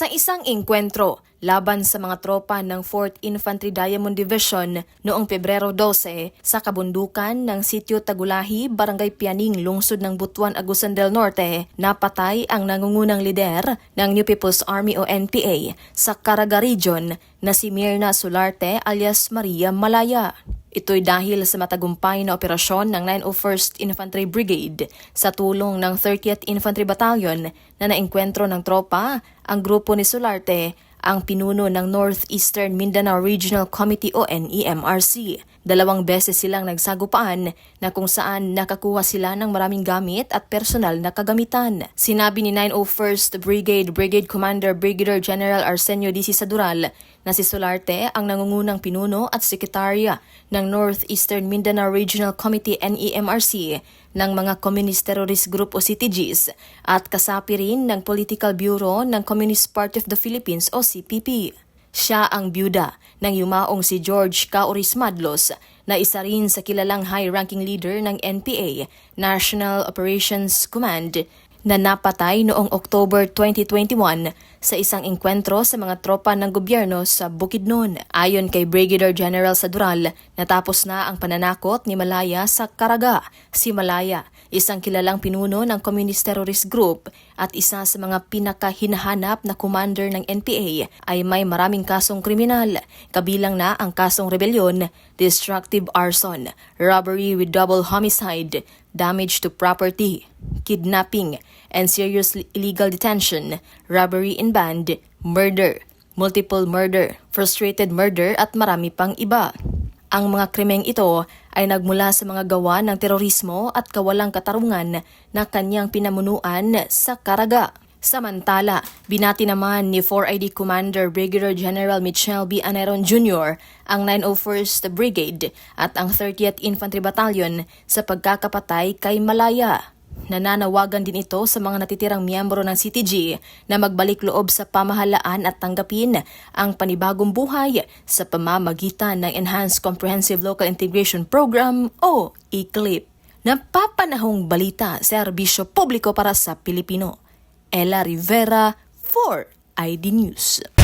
Sa isang engkwentro laban sa mga tropa ng 4th Infantry Diamond Division noong Pebrero 12 sa kabundukan ng Sitio Tagulahi, Barangay Pianing, lungsod ng Butuan, Agusan del Norte, napatay ang nangungunang lider ng New People's Army o NPA sa Caraga Region na si Mirna Solarte alias Maria Malaya. Ito'y dahil sa matagumpay na operasyon ng 901st Infantry Brigade sa tulong ng 30th Infantry Battalion na naengkwentro ng tropa ang grupo ni Solarte ang pinuno ng Northeastern Mindanao Regional Committee o NEMRC. Dalawang beses silang nagsagupaan na kung saan nakakuha sila ng maraming gamit at personal na kagamitan. Sinabi ni 901st Brigade Brigade Commander Brigadier General Arsenio D. Sadural na si Solarte ang nangungunang pinuno at sekretarya ng Northeastern Mindanao Regional Committee NEMRC ng mga Communist Terrorist Group o CTGs at kasapi rin ng Political Bureau ng Communist Party of the Philippines o CPP. Siya ang byuda ng yumaong si George Kauris Madlos na isa rin sa kilalang high-ranking leader ng NPA, National Operations Command, na napatay noong October 2021 sa isang engkwentro sa mga tropa ng gobyerno sa Bukidnon. Ayon kay Brigadier General Sadural, natapos na ang pananakot ni Malaya sa Caraga. Si Malaya, isang kilalang pinuno ng Communist Terrorist Group at isa sa mga pinakahinahanap na commander ng NPA ay may maraming kasong kriminal, kabilang na ang kasong rebellion, destructive arson, robbery with double homicide, damage to property, kidnapping, and serious illegal detention, robbery in band, murder, multiple murder, frustrated murder at marami pang iba. Ang mga krimeng ito ay nagmula sa mga gawa ng terorismo at kawalang katarungan na kanyang pinamunuan sa Caraga. Samantala, binati naman ni 4ID Commander Brigadier General Michelle B. Aneron Jr. ang 901st Brigade at ang 30th Infantry Battalion sa pagkakapatay kay Malaya. Nananawagan din ito sa mga natitirang miyembro ng CTG na magbalik loob sa pamahalaan at tanggapin ang panibagong buhay sa pamamagitan ng Enhanced Comprehensive Local Integration Program o ECLIP. Napapanahong balita, serbisyo publiko para sa Pilipino. Ella Rivera for ID News.